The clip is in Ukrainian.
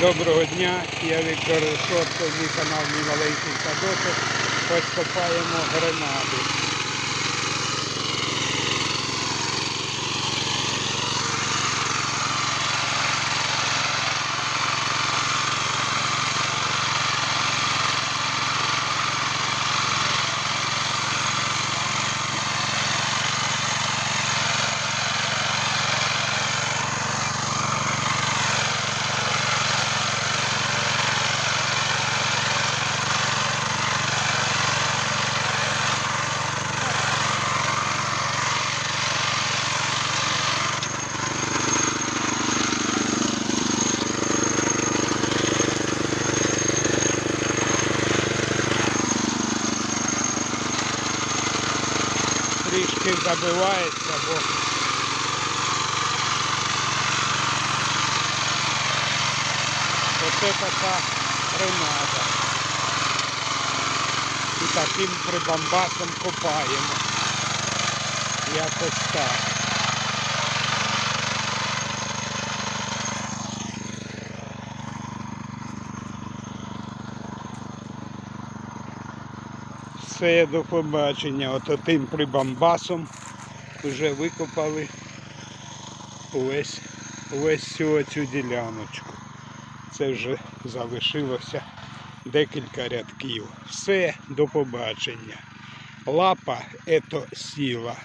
Доброго дня, я Віктор Шотко, мій канал Мій маленький садочок. Ось копаємо гренади. Трішки забивається, бо оце така гренада. І таким прибамбасом копаємо. Якось так. Все, до побачення. От тим прибамбасом вже викопали увесь, увесь цю, цю діляночку. Це вже залишилося декілька рядків. Все, до побачення. Лапа ето сіла.